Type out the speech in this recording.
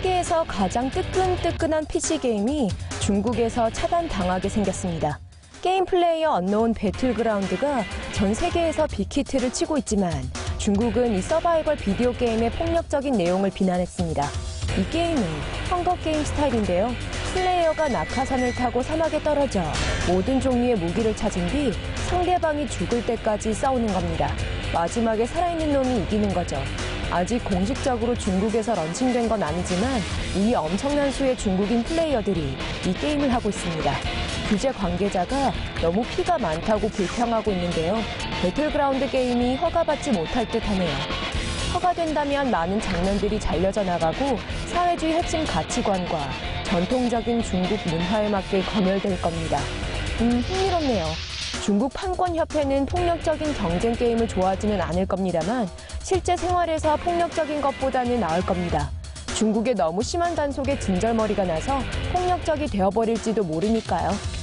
세계에서 가장 뜨끈뜨끈한 PC게임이 중국에서 차단당하게 생겼습니다. 게임 플레이어 언노운 배틀그라운드가 전 세계에서 빅히트를 치고 있지만 중국은 이 서바이벌 비디오 게임의 폭력적인 내용을 비난했습니다. 이 게임은 헝거 게임 스타일인데요. 플레이어가 낙하산을 타고 사막에 떨어져 모든 종류의 무기를 찾은 뒤 상대방이 죽을 때까지 싸우는 겁니다. 마지막에 살아있는 놈이 이기는 거죠. 아직 공식적으로 중국에서 런칭된 건 아니지만 이미 엄청난 수의 중국인 플레이어들이 이 게임을 하고 있습니다. 규제 관계자가 너무 피가 많다고 불평하고 있는데요. 배틀그라운드 게임이 허가받지 못할 듯 하네요. 허가된다면 많은 장면들이 잘려져 나가고 사회주의 핵심 가치관과 전통적인 중국 문화에 맞게 검열될 겁니다. 음, 흥미롭네요. 중국 판권협회는 폭력적인 경쟁 게임을 좋아하지는 않을 겁니다만 실제 생활에서 폭력적인 것보다는 나을 겁니다. 중국의 너무 심한 단속에 진절머리가 나서 폭력적이 되어버릴지도 모르니까요.